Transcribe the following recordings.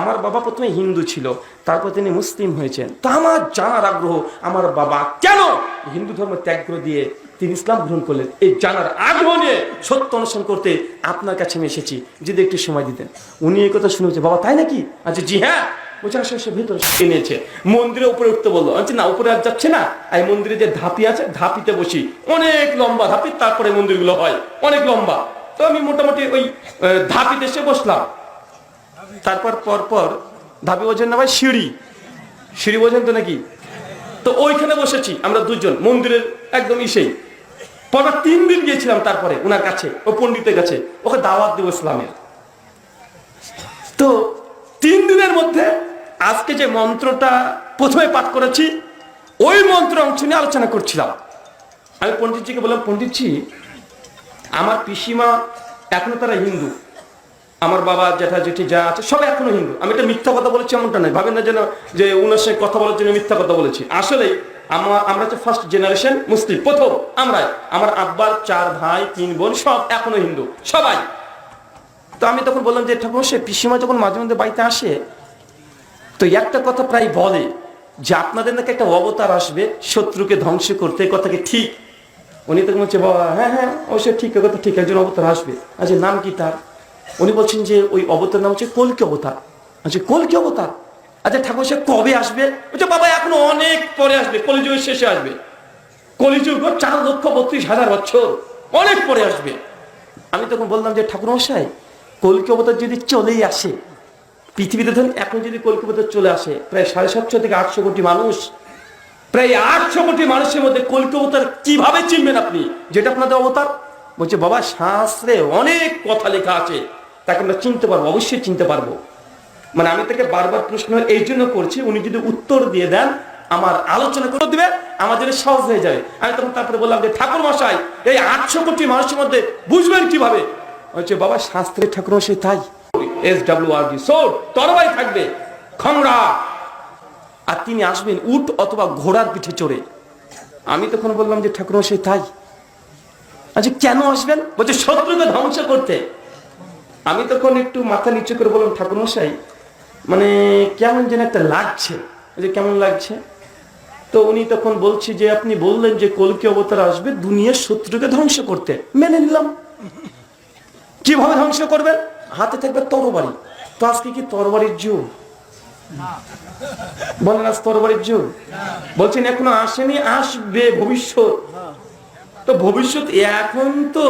আমার বাবা প্রথমে হিন্দু ছিল তারপর তিনি মুসলিম হয়েছেন। তা আমার জানার আগ্রহ আমার বাবা কেন হিন্দু ধর্ম ত্যাগ করে দিয়ে তিনি ইসলাম গ্রহণ করলেন? এই জানার আগ্রহ নিয়ে সত্য অনুসরণ করতে আপনার কাছে আমি এসেছি। যদি একটু সময় দিতেন। উনি এই কথা শুনে বলছে, বাবা তাই নাকি? আচ্ছা জি হ্যাঁ। মন্দিরের উপরে উঠতে বলল আচ্ছা না উপরে আর যাচ্ছে না। এই মন্দিরে যে ধাপি আছে ধাপিতে বসি। অনেক লম্বা ধাপি তারপরে মন্দিরগুলো হয়। অনেক লম্বা। তো আমি মোটামুটি ওই ধাপিতে এসে বসলাম। তারপর পর পর ধাপি বোঝেন না ভাই, সিঁড়ি। সিঁড়ি বোঝেন তো নাকি? তো ওইখানে বসেছি আমরা দুজন, মন্দিরের একদম ইসেই। পরপর তিন দিন গিয়েছিলাম তারপরে ওনার কাছে, ও পণ্ডিতের কাছে, ওকে দাওয়াত দেবো ইসলামের। তো তিন দিনের মধ্যে আজকে যে মন্ত্রটা প্রথমে পাঠ করেছি, ওই মন্ত্র অংশ নিয়ে আলোচনা করছিলাম। আমি পন্ডিতজিকে বললাম, পণ্ডিতজি, আমার পিসিমা এখনও তারা হিন্দু। আমার বাবা জ্যাঠা জেঠি যা আছে সব এখনও হিন্দু। আমি এটা মিথ্যা কথা বলেছি এমনটা নয়। ভাবেন না যেন যে উনার সঙ্গে কথা বলার জন্য মিথ্যা কথা বলেছি। আসলে আমরা আমরা হচ্ছে ফার্স্ট জেনারেশন মুসলিম, প্রথম আমরাই। আমার আব্বার চার ভাই, তিন বোন সব এখনও হিন্দু, সবাই। তো আমি তখন বললাম যে, ঠাকুর সে পিসিমা যখন মাঝে মধ্যে বাড়িতে আসে, তো একটা কথা প্রায় বলে যে, আপনাদের নাকি একটা অবতার আসবে শত্রুকে ধ্বংস করতে এ কথা কি ঠিক। উনি তখন বলছে, বাবা হ্যাঁ হ্যাঁ অবশ্যই ঠিক কথা ঠিক, একজন অবতার আসবে। আচ্ছা নাম কি তার? উনি বলছেন যে ওই অবতার নাম হচ্ছে কলকি অবতার। আচ্ছা কলকি অবতার? আচ্ছা ঠাকুর সে কবে আসবে? বলছে, বাবা, এখনও অনেক পরে আসবে, কলিযুগের শেষে আসবে। কলিযুগ চার লক্ষ বত্রিশ হাজার বছর, অনেক পরে আসবে। আমি তখন বললাম যে, ঠাকুর মশাই, কলকি অবতার যদি চলেই আসে, পৃথিবীতে ধরুন, এখন যদি কলকি অবতার চলে আসে, প্রায় সাড়ে সাতশো থেকে আটশো কোটি মানুষ, প্রায় আটশো কোটি মানুষের মধ্যে কলকি অবতার কীভাবে চিনবেন আপনি? যেটা আপনাদের অবতার? বলছে, বাবা, শাস্ত্রে অনেক কথা লেখা আছে। তাকে আমরা চিনতে পারব, অবশ্যই চিনতে পারব। মানে আমি তাকে বারবার প্রশ্ন এই জন্য করছি, উনি যদি উত্তর দিয়ে দেন, আমার আলোচনা করে দিবে, আমার জন্য সহজ হয়ে যাবে। আমি তখন তারপরে বললাম যে, ঠাকুর মশাই, এই আটশো কোটি মানুষের মধ্যে বুঝবেন কীভাবে? হচ্ছে বাবা, শাস্ত্রের ঠাকুর মশাই তাই। এস ডাব্লিউ আর ডি সোর তরবাই থাকবে, খংরা। আর তিনি আসবেন উট অথবা ঘোড়ার পিঠে চড়ে। আমি তখন বললাম যে, ঠাকুর মশাই তাই। আচ্ছা কেন আসবেন? বলছে, শত্রুকে ধ্বংস করতে। আমি তখন একটু মাথা নিচু করে বললাম ঠাকুর মশাই মানে কেমন যেন একটা লাগছে। যে কেমন লাগছে? তো উনি তখন বলছি যে, আপনি বললেন যে কলকি অবতার আসবে, দুনিয়ার শত্রুকে ধ্বংস করতে। মেনে নিলাম। কীভাবে ধ্বংস করবেন? হাতে থাকবে তরবারি। তো আজকে কি তরবারির যুগ বলেন, আজ তরবারির যুগ বলছেন, এখনও আসেনি, আসবে ভবিষ্যৎ। তো ভবিষ্যৎ এখন তো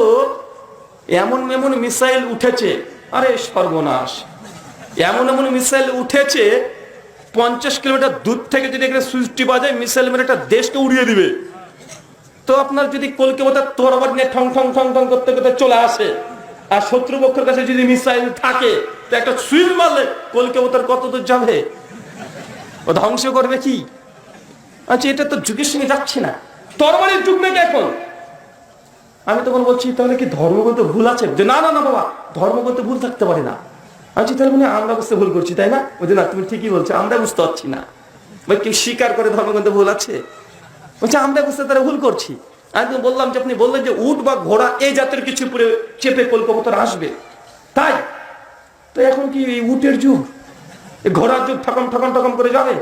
এমন এমন মিসাইল উঠেছে, আরে সর্বনাশ এমন এমন মিসাইল উঠেছে, পঞ্চাশ কিলোমিটার দূর থেকে যদি এখানে সুইচটি বাজায় মিসাইল মেরে একটা দেশকে উড়িয়ে দিবে। তো আপনার যদি কলকাতা তরবার নিয়ে ঠং ঠং ঠং ঠং করতে করতে চলে আসে, আর শত্রুপক্ষের কাছে যদি মিসাইল থাকে, তো একটা সুইচ মারলে কলকাতার কত দূর যাবে? ও ধ্বংস করবে কি? আচ্ছা এটা তো যুগের সঙ্গে যাচ্ছে না। তরবারির যুগ নাকি এখন? আমি তখন বলছি, তাহলে কি ধর্মগত ভুল আছে? যে না না না, বাবা, ধর্মগত ভুল থাকতে পারে না। আমি তাহলে মানে আমরা বুঝতে ভুল করছি, তাই না? বলছে, না, তুমি ঠিকই বলছো, আমরা বুঝতে পারছি না। ভাই, কেউ স্বীকার করে ধর্মগত ভুল আছে? বলছে, আমরা বুঝতে তারা ভুল করছি। আমি তো বললাম যে, আপনি বললেন যে, উট বা ঘোড়া এই জাতের কিছু পুরে চেপে কলকাতার আসবে। তাই? তো এখন কি এই উটের যুগ? ঘোড়ার যুগ ঠকম ঠকম ঠকম করে যাবে?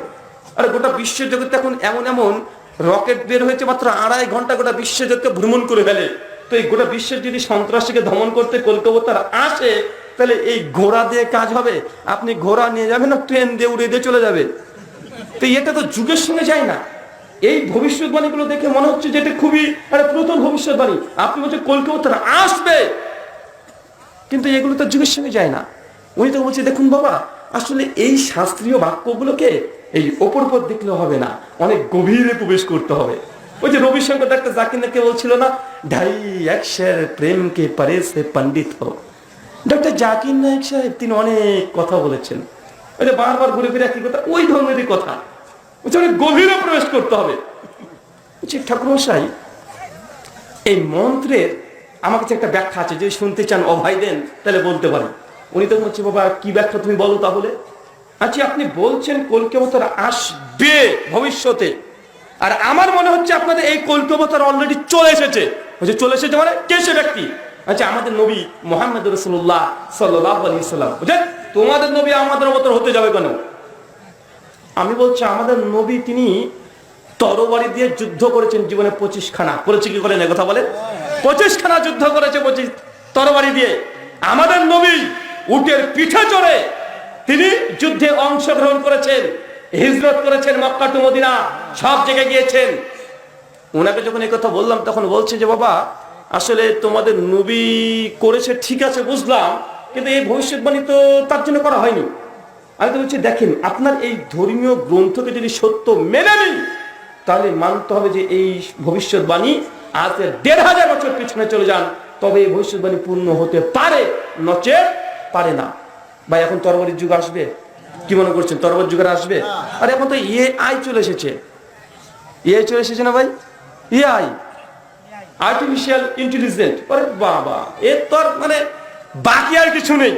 আরে, গোটা বিশ্ব জগতে এখন এমন এমন, রকেট বের হয়েছে মাত্র আড়াই ঘণ্টা গোটা বিশ্ব জগৎকে ভ্রমণ করে ফেলে। তো এই গোটা বিশ্বের যদি সন্ত্রাসীকে দমন করতে কলকাতার আসে, তাহলে এই ঘোড়া দিয়ে কাজ হবে? আপনি ঘোড়া নিয়ে যাবেন না, ট্রেন দিয়ে উড়ে দিয়ে চলে যাবে? তো এটা তো যুগের সঙ্গে যায় না। এই ভবিষ্যৎবাণীগুলো দেখে মনে হচ্ছে যে এটা খুবই একটা প্রথম ভবিষ্যৎবাণী। আপনি বলছেন কলকাতার আসবে, কিন্তু এগুলো তো যুগের সঙ্গে যায় না। উনি তো বলছে, দেখুন বাবা, আসলে এই শাস্ত্রীয় বাক্যগুলোকে এই ওপর পর দেখলে হবে না, অনেক গভীরে প্রবেশ করতে হবে। ওই যে রবিশঙ্কর ডাক্তার জাকির নাকি বলছিল না? ঢাই একশের প্রেমকে পারে সে পণ্ডিত হো ডক্টর জাকির নায়ক সাহেব, তিনি অনেক কথা বলেছেন। ওই যে বারবার ঘুরে ফিরে একই কথা, ওই ধরনেরই কথা। বলছে অনেক গভীরে প্রবেশ করতে হবে। বলছি ঠাকুর মশাই এই মন্ত্রের আমার কাছে একটা ব্যাখ্যা আছে, যদি শুনতে চান অভয় দেন, তাহলে বলতে পারেন। উনি তো বলছে, বাবা, কি ব্যাখ্যা তুমি বলো তাহলে? আচ্ছা আপনি বলছেন কলকাতার আসবে ভবিষ্যতে। আর আমার মনে হচ্ছে আপনাদের এই কলকাতার অলরেডি চলে এসেছে। বলছে, চলে এসেছে মানে কে সে ব্যক্তি? আচ্ছা আমাদের নবী মোহাম্মদ রসুল্লাহ সাল্লাম বুঝলেন? তোমাদের নবী আমাদের অবতর হতে যাবে কেন? আমি বলছি, আমাদের নবী তিনি তরবারি দিয়ে যুদ্ধ করেছেন জীবনে পঁচিশ খানা করেছে কি করেন? কথা বলেন। পঁচিশ খানা যুদ্ধ করেছে পঁচিশ তরবারি দিয়ে। আমাদের নবী উটের পিঠে চড়ে তিনি যুদ্ধে অংশগ্রহণ করেছেন। হিজরত করেছেন মক্কা টু মদিনা, সব জায়গায় গিয়েছেন। ওনাকে যখন এই কথা বললাম, তখন বলছে যে, বাবা, আসলে তোমাদের নবী করেছে, ঠিক আছে, বুঝলাম, কিন্তু এই ভবিষ্যৎবাণী তো তার জন্য করা হয়নি। আমি তো বলছি, দেখেন, আপনার এই ধর্মীয় গ্রন্থকে যদি সত্য মেনে নিই, তাহলে মানতে হবে যে এই ভবিষ্যৎবাণী আজ দেড় হাজার বছর পিছনে চলে যান, তবে এই ভবিষ্যৎবাণী পূর্ণ হতে পারে নচে পারে না। ভাই, এখন তরবারির যুগ আসবে। কি মনে করছেন? তরবার যুগের আসবে? আর এখন তো ইয়ে আই চলে এসেছে। ইয়ে চলে এসেছে না ভাই? ইআই আর্টিফিশিয়াল ইন্টেলিজেন্ট আরে বাবা। এর তো আর মানে বাকি আর কিছু নেই।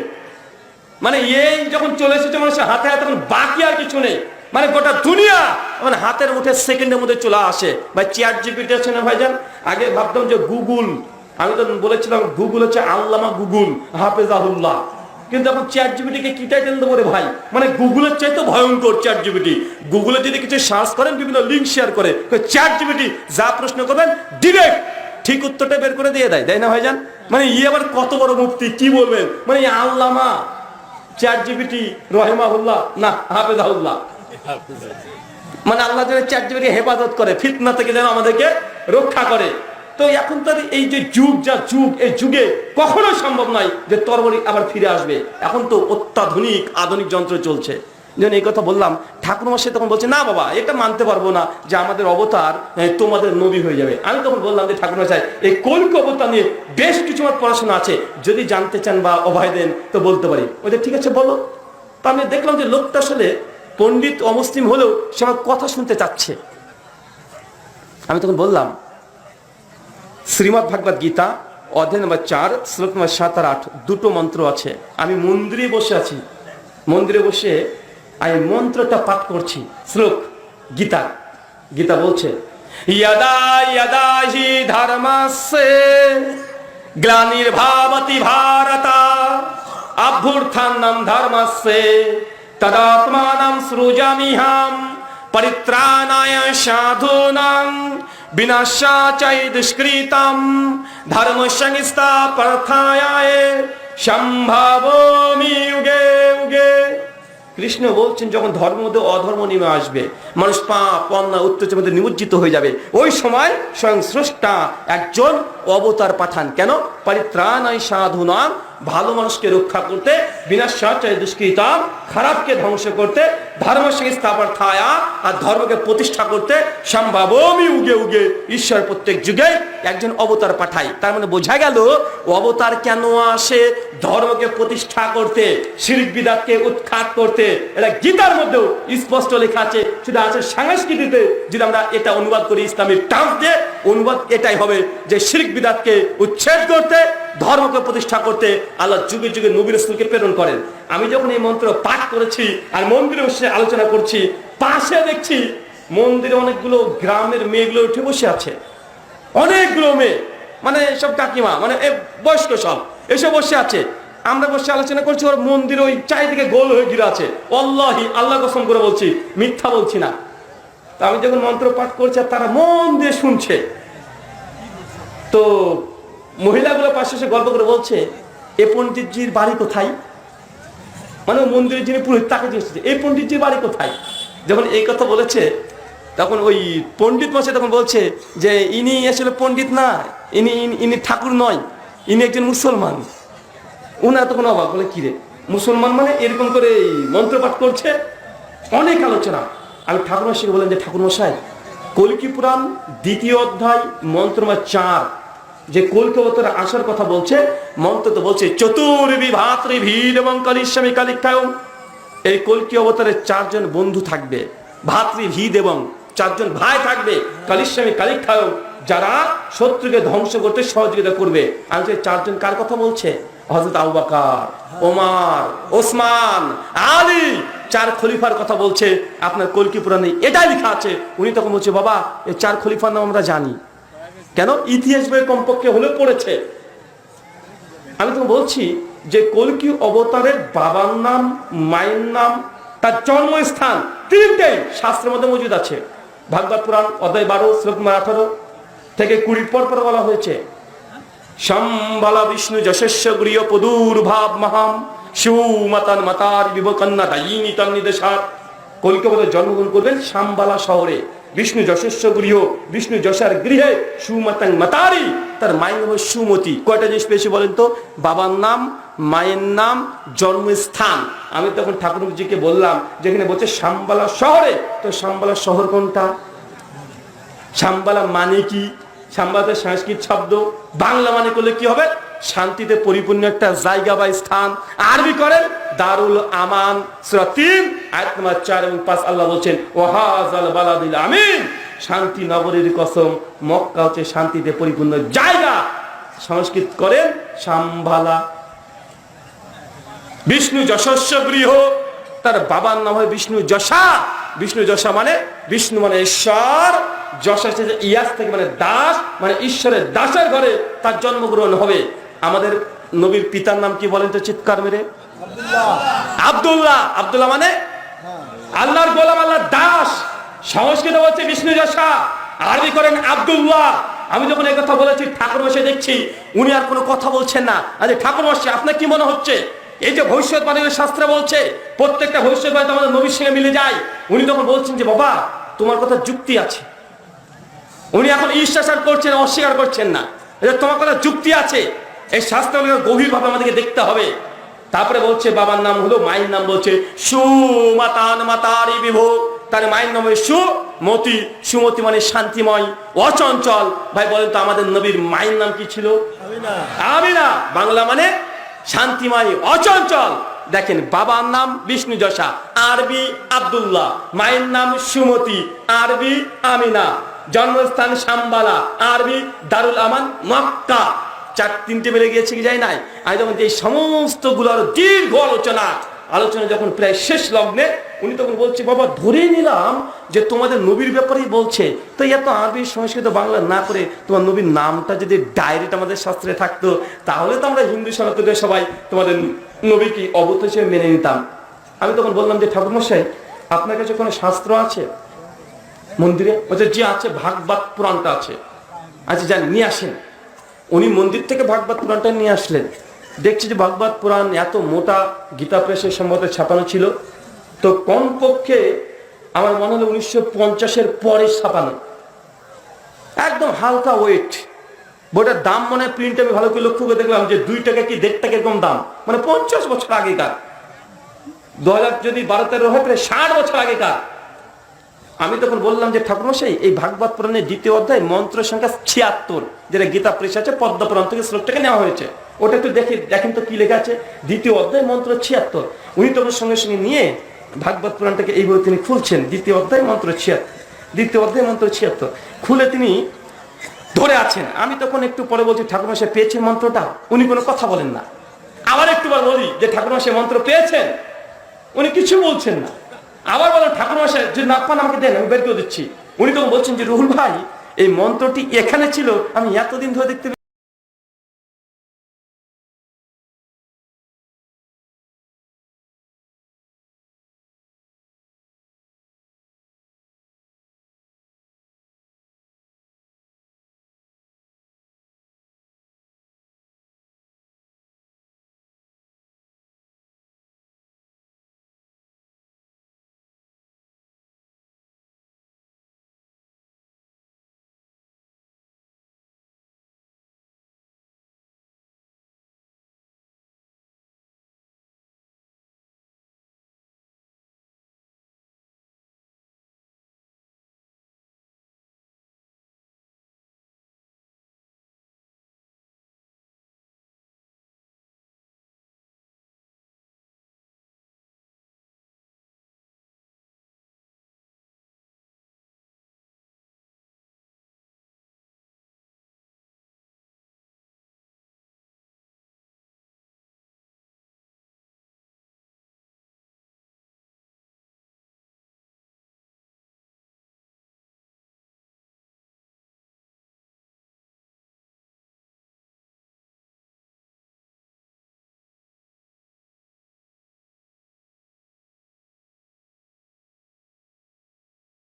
মানে এই যখন চলে এসেছে মানুষের হাতে হাতে তখন বাকি আর কিছু নেই। মানে গোটা দুনিয়া মানে হাতের মুঠে সেকেন্ডের মধ্যে চলে আসে। ভাই চেয়ার জিপিটি আছে না ভাইজান? আগে ভাবতাম যে গুগল আমি তো বলেছিলাম গুগল হচ্ছে আল্লামা গুগল হাফেজাহুল্লাহ। কিন্তু এখন চ্যাট জিবিটিকে কি টাইটেল দেবো রে ভাই? মানে গুগলের চাইতে ভয়ঙ্কর চ্যাট জিবিটি গুগলে যদি কিছু সার্চ করেন, বিভিন্ন লিঙ্ক শেয়ার করে চ্যাট জিবিটি যা প্রশ্ন করবেন ডিরেক্ট ঠিক উত্তরটা বের করে দিয়ে দেয়। তাই না ভাইজান? মানে ইয়ে আবার কত বড় মুক্তি, কি বলবেন? মানে আল্লামা চ্যাট জিবিটি রহেমাহুল্লাহ, না, হাফেজাহুল্লাহ। মানে আল্লাহ যেন চ্যাট জিবিটি হেফাজত করে, ফিতনা থেকে যেন আমাদেরকে রক্ষা করে। তো এখন তো আর এই যে যুগ যা যুগ, এই যুগে কখনো সম্ভব নয় যে তরবারি আবার ফিরে আসবে। এখন তো অত্যাধুনিক আধুনিক যন্ত্র চলছে। যেন এই কথা বললাম, ঠাকুর মাসে তখন বলছে, না বাবা, এটা মানতে পারব না যে আমাদের অবতার তোমাদের নবী হয়ে যাবে। আমি তখন বললাম যে, ঠাকুর মশাই এই কল্ক অবতার নিয়ে বেশ কিছু আমার পড়াশোনা আছে। যদি জানতে চান বা অভয় দেন, তো বলতে পারি। ওদের ঠিক আছে, বলো। তো আমি দেখলাম যে লোকটা আসলে পণ্ডিত অমুসলিম হলেও সে আমার কথা শুনতে চাচ্ছে। আমি তখন বললাম শ্রীমৎ ভাগবত গীতা, অধ্যায় নম্বর চার, শ্লোক নম্বর সাত আর আট, দুটো মন্ত্র আছে। আমি মন্দিরে বসে আছি। মন্দিরে বসে আমি মন্ত্রটা পাঠ করছি। শ্লোক, গীতা। গীতা বলছে, ইয়াদা ইয়াদা হি ধর্মস্যে গ্লানির্ভাবতি ভারতা অভ্যুত্থানম ধর্মস্যে তদাত্মানম সৃজামিহাম, পরিত্রাণায় সাধূনাং বিনাশাচাই দুষ্কৃতম ধর্ম সংস্থাপথায় সম্ভাবমি যুগে যুগে কৃষ্ণ বলছেন, যখন ধর্ম মধ্যে অধর্ম নেমে আসবে, মানুষ পাপ, অন্যায় অত্যাচার মধ্যে নিমজ্জিত হয়ে যাবে। ওই সময় স্বয়ং স্রষ্টা একজন অবতার পাঠান। কেন? পরিত্রাণায় সাধুনাম ভালো মানুষকে রক্ষা করতে, বিনাশ বিনাশাচায় দুষ্কৃতাম খারাপকে ধ্বংস করতে ধর্ম সংস্থাপন থায়া আর ধর্মকে প্রতিষ্ঠা করতে সম্ভাবমি উগে উগে ঈশ্বর প্রত্যেক যুগে একজন অবতার পাঠায় তার মানে বোঝা গেল অবতার কেন আসে? ধর্মকে প্রতিষ্ঠা করতে, শিরিক বিদাতকে উৎখাত করতে। এটা গীতার মধ্যেও স্পষ্ট লেখা আছে, সেটা আছে সংস্কৃতিতে। যদি আমরা এটা অনুবাদ করি ইসলামের টার্ম দিয়ে অনুবাদ এটাই হবে যে শিরিক বিদাতকে উচ্ছেদ করতে ধর্মকে প্রতিষ্ঠা করতে আল্লাহ যুগে যুগে নবী রসুলকে প্রেরণ করেন। আমি যখন এই মন্ত্র পাঠ করেছি আর মন্দিরে বসে আলোচনা করছি, পাশে দেখছি মন্দিরে অনেকগুলো গ্রামের মেয়েগুলো উঠে বসে আছে। অনেকগুলো মেয়ে মানে সব কাকিমা মানে বয়স্ক সব, এসে বসে আছে। আমরা বসে আলোচনা করছি, ওর মন্দির ওই চারিদিকে গোল হয়ে ঘিরে আছে। অল্লাহি আল্লাহ কসম করে বলছি, মিথ্যা বলছি না। তা আমি যখন মন্ত্র পাঠ করছি আর তারা মন দিয়ে শুনছে, তো মহিলাগুলো পাশে এসে গল্প করে বলছে এ পণ্ডিতজির বাড়ি কোথায়? মানে মন্দিরের যিনি পুরোহিত তাকে জিজ্ঞেস করছে, এই পণ্ডিতজির বাড়ি কোথায়? যখন এই কথা বলেছে তখন ওই পণ্ডিত মশাই তখন বলছে যে ইনি আসলে পণ্ডিত না ইনি ইনি- ঠাকুর নয় ইনি একজন মুসলমান। উনার তখন অবাক বলে কিরে মুসলমান মানে? এরকম করে এই মন্ত্রপাঠ করছে। অনেক আলোচনা। আমি ঠাকুর মশাইকে বললেন যে ঠাকুর মশাই কলকি পুরাণ দ্বিতীয় অধ্যায় মন্ত্রমা চার। যে কলকি অবতার আসার কথা বলছে মন্ত্র তো বলছে চতুর্বি ভাতৃ ভিড় এবং কালিস্বামী কালিক্ষায়ম এই কলকি অবতারের চারজন বন্ধু থাকবে ভাতৃ ভিদ এবং চারজন ভাই থাকবে কালিস্বামী কালিক্ষায়ম যারা শত্রুকে ধ্বংস করতে সহযোগিতা করবে। আমি বলছি, চারজন কার কথা বলছে? হজরত আবু বকর ওমার ওসমান আলী। চার খলিফার কথা বলছে আপনার কলকি পুরাণে এটাই লেখা আছে? উনি তখন বলছে বাবা এই চার খলিফার নাম আমরা জানি। কেন ইতিহাস বই কমপক্ষে হলেও পড়েছে? আমি তখন বলছি যে কলকি অবতারের বাবার নাম, মায়ের নাম, তার জন্মস্থান তিনটেই শাস্ত্রের মধ্যে মজুদ আছে। ভাগবত পুরাণ, অধ্যায় বারো, শ্লোক নম্বর আঠারো থেকে কুড়ি পর পর বলা হয়েছে, সম্বালা বিষ্ণু যশস্য গৃহ পদুর ভাব মহাম সুমাতান মাতার বিবকন্যা দায়িনী তার নির্দেশার কলিকাতায় জন্মগ্রহণ করবেন শাম্বালা শহরে। বিষ্ণু যশস্ব গৃহ বিষ্ণু যশার গৃহে সুমাতাং মাতারি, তার মায়ের নাম সুমতি। কয়টা জিনিস পেয়েছি বলেন তো? বাবার নাম, মায়ের নাম, জন্মস্থান। আমি তখন ঠাকুরজিকে বললাম, যেখানে বলছে শাম্বালা শহরে, তো শাম্বালা শহর কোনটা? সাম্বালা মানে কি? সাম্বালাতে সংস্কৃত শব্দ, বাংলা মানে করলে কি হবে? শান্তিতে পরিপূর্ণ একটা জায়গা বা স্থান। আরবি করেন দারুল আমান তিন, আয়াত চার এবং পাঁচ। আল্লাহ বলছেন ওয়াহাজাল বালাদিল আমিন। শান্তি নগরীর কসম, মক্কা হচ্ছে শান্তিতে পরিপূর্ণ জায়গা। সংস্কৃত করেন সাম্বালা বিষ্ণু যশস্ব গৃহ, তার বাবার নাম হয় বিষ্ণু যশা। বিষ্ণু যশা মানে বিষ্ণু মানে ঈশ্বর। যশা ইয়াস থেকে মানে দাস মানে ঈশ্বরের দাসের ঘরে তার জন্মগ্রহণ হবে। আমাদের নবীর পিতার নাম কি বলেন তো চিৎকার মেরে? আব্দুল্লাহ। আব্দুল্লাহ। মানে? আল্লাহর গোলাম আল্লাহ দাস। সংস্কৃত বলছে বিষ্ণু যশা। আরবি করেন আব্দুল্লাহ। আমি যখন এই কথা বলেছি ঠাকুর বসে দেখছি উনি আর কোনো কথা বলছেন না। আরে ঠাকুর বসে আপনার কি মনে হচ্ছে? এই যে ভবিষ্যৎবাণীর শাস্ত্রে বলছে প্রত্যেকটা ভবিষ্যৎবাণী আমাদের নবীর সঙ্গে মিলে যায়। উনি তখন বলছেন যে বাবা তোমার কথা যুক্তি আছে। উনি এখন ঈশ্বাসার করছেন অস্বীকার করছেন না। তোমার কথা যুক্তি আছে। এই শাস্ত্রগুলো গভীরভাবে আমাদেরকে দেখতে হবে। তারপরে বলছে বাবার নাম হলো মায়ের নাম বলছে সুমাতান মাতারি বিভোগ তার মায়ের নাম সুমতি। সুমতি মানে শান্তিময় অচঞ্চল। ভাই বলেন তো আমাদের নবীর মায়ের নাম কি ছিল? আমিনা। বাংলা মানে শান্তিময় অচঞ্চল। দেখেন বাবার নাম বিষ্ণু যশা আরবি আব্দুল্লাহ। মায়ের নাম সুমতি আরবি আমিনা। জন্মস্থান শাম্বালা আরবি দারুল আমান মক্কা। চার তিনটে বেড়ে গিয়েছে কি যায় নাই? আমি তখন যে সমস্তগুলোর দীর্ঘ আলোচনা আলোচনা যখন প্রায় শেষ লগ্নে, উনি তখন বলছে, বাবা, ধরে নিলাম যে তোমাদের নবীর ব্যাপারেই বলছে। তো এত আরবি সংস্কৃত বাংলা না করে তোমার নবীর নামটা যদি ডাইরেক্ট আমাদের শাস্ত্রে থাকতো, তাহলে তো আমরা হিন্দু সনাতনের সবাই তোমাদের নবীকে অবত হিসেবে মেনে নিতাম। আমি তখন বললাম যে, ঠাকুরমশাই, আপনার কাছে কোনো শাস্ত্র আছে? মন্দিরে? বলছে যে আছে, ভাগবত পুরাণটা আছে। আচ্ছা যান, নিয়ে আসেন। উনি মন্দির থেকে ভাগবত পুরাণটা নিয়ে আসলেন। দেখছি যে ভাগবত পুরাণ এত মোটা গীতা প্রেসের সম্ভবত ছাপানো ছিল। তো কমপক্ষে আমার মনে হলো উনিশশো পঞ্চাশের পরে ছাপানো। একদম হালকা ওয়েট বইটার দাম মনে হয় প্রিন্ট আমি ভালো করে লক্ষ্য করে দেখলাম যে দুই টাকা কি দেড় টাকা এরকম দাম। মানে পঞ্চাশ বছর আগেকার। দু হাজার যদি বারো তেরো হয় প্রায় ষাট বছর আগেকার। আমি তখন বললাম যে, ঠাকুরমশাই, এই ভাগবত পুরাণের দ্বিতীয় অধ্যায় মন্ত্র সংখ্যা ছিয়াত্তর, যেটা গীতা প্রেস আছে, পদ্ম পুরাণ থেকে শ্লোকটাকে নেওয়া হয়েছে। ওটা একটু দেখি, দেখেন তো কি লেখা আছে? দ্বিতীয় অধ্যায় মন্ত্র ছিয়াত্তর। উনি তখন সঙ্গে সঙ্গে নিয়ে ভাগবত পুরাণটাকে এইভাবে তিনি খুলছেন, দ্বিতীয় অধ্যায় মন্ত্র ছিয়াত্তর। দ্বিতীয় অধ্যায় মন্ত্র ছিয়াত্তর। খুলে তিনি ধরে আছেন। আমি তখন একটু পরে বলছি, ঠাকুরমশাই, পেয়েছেন মন্ত্রটা? উনি কোনো কথা বলেন না। আবার একটু বার বলি যে, ঠাকুরমশাই, মন্ত্র পেয়েছেন? উনি কিছু বলছেন না। আবার বলেন, ঠাকুর মশাই যে না পান আমাকে দেন, আমি বের করে দিচ্ছি। উনি তখন বলছেন যে, রুহুল ভাই, এই মন্ত্রটি এখানে ছিল, আমি এতদিন ধরে দেখতে